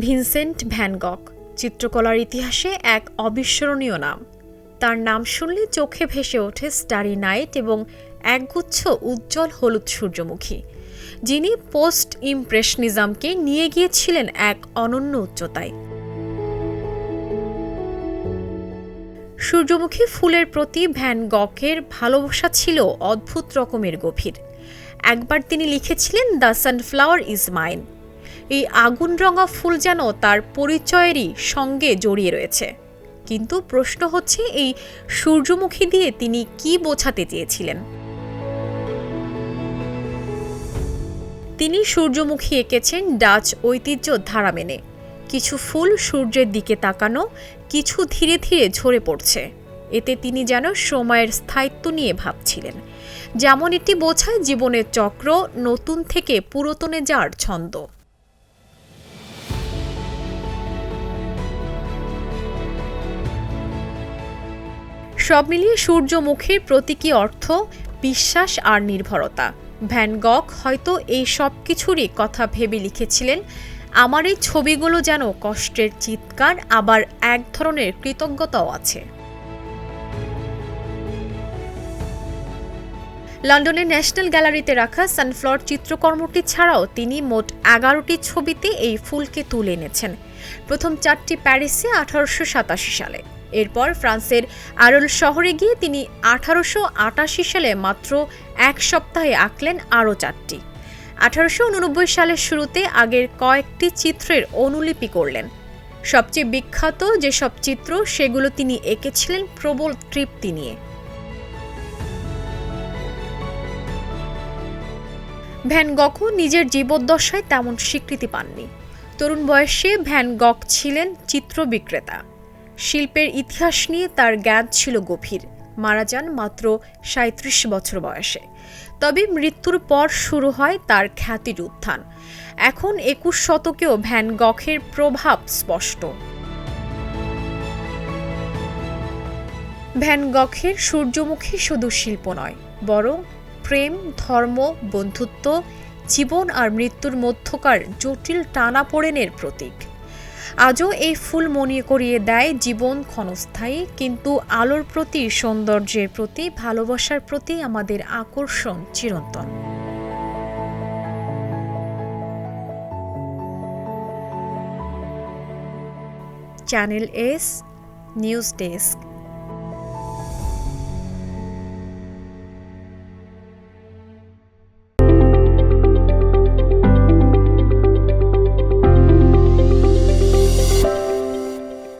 Vincent Van Gogh চিত্রকলার ইতিহাসে এক অবিস্মরণীয় নাম। তার নাম শুনলে চোখে ভেসে ওঠে স্টারি নাইট এবং একগুচ্ছ উজ্জ্বল হলুদ সূর্যমুখী, যিনি পোস্ট ইমপ্রেশনিজমকে নিয়ে গিয়েছিলেন এক অনন্য উচ্চতায়। সূর্যমুখী ফুলের প্রতি ভ্যান গকের ভালোবাসা ছিল অদ্ভুত রকমের গভীর। একবার তিনি লিখেছিলেন, দ্য সানফ্লাওয়ার ইজ মাইন। এই আগুন রঙা ফুল যেন তার পরিচয়েরই সঙ্গে জড়িয়ে রয়েছে। কিন্তু প্রশ্ন হচ্ছে, এই সূর্যমুখী দিয়ে তিনি কি বোঝাতে চেয়েছিলেন? তিনি সূর্যমুখী এঁকেছেন ডাচ ঐতিহ্য ধারা মেনে। কিছু ফুল সূর্যের দিকে তাকানো, কিছু ধীরে ধীরে ঝরে পড়ছে। এতে তিনি যেন সময়ের স্থায়িত্ব নিয়ে ভাবছিলেন। যেমন এটি বোঝায়, জীবনের চক্র নতুন থেকে পুরাতনে যাওয়ার ছন্দ। সব মিলিয়ে সূর্যমুখীর প্রতীকী অর্থ বিশ্বাস আর নির্ভরতা। ভ্যান গক হয়তো এই সব কিছুরই কথা ভেবে লিখেছিলেন, আমার এই ছবিগুলো যেন কষ্টের চিৎকার, আবার এক ধরনের কৃতজ্ঞতাও আছে। লন্ডনের ন্যাশনাল গ্যালারিতে রাখা সানফ্লাওয়ার চিত্রকর্মটি ছাড়াও তিনি মোট এগারোটি ছবিতে এই ফুলকে তুলে এনেছেন। প্রথম চারটি প্যারিসে আঠারোশো সাতাশি সালে। এরপর ফ্রান্সের আরল শহরে গিয়ে তিনি আঠারোশো আটাশি সালে মাত্র এক সপ্তাহে আঁকলেন আরও চারটি। আঠারোশো উননব্বই সালের শুরুতে আগের কয়েকটি চিত্রের অনুলিপি করলেন। সবচেয়ে বিখ্যাত যেসব চিত্র, সেগুলো তিনি এঁকেছিলেন প্রবল তৃপ্তি নিয়ে। ভ্যান গকও নিজের জীবদ্দশায় তেমন স্বীকৃতি পাননি। তরুণ বয়সে ভ্যান গক ছিলেন চিত্র বিক্রেতা। শিল্পের ইতিহাস নিয়ে তার জ্ঞান ছিল গভীর। মারা যান মাত্র সাঁত্রিশ বছর বয়সে। তবে মৃত্যুর পর শুরু হয় তার খ্যাতির উত্থান। এখন একুশ শতকেও ভ্যান গখের প্রভাব স্পষ্ট। ভ্যান গখের সূর্যমুখী শুধু শিল্প নয়, বরং প্রেম, ধর্ম, বন্ধুত্ব, জীবন আর মৃত্যুর মধ্যকার জটিল টানাপোড়েনের প্রতীক। আজও এই ফুল মনে করিয়ে দেয় জীবন ক্ষণস্থায়ী, কিন্তু আলোর প্রতি, সৌন্দর্যের প্রতি, ভালোবাসার প্রতি আমাদের আকর্ষণ চিরন্তন। Channel S, news desk.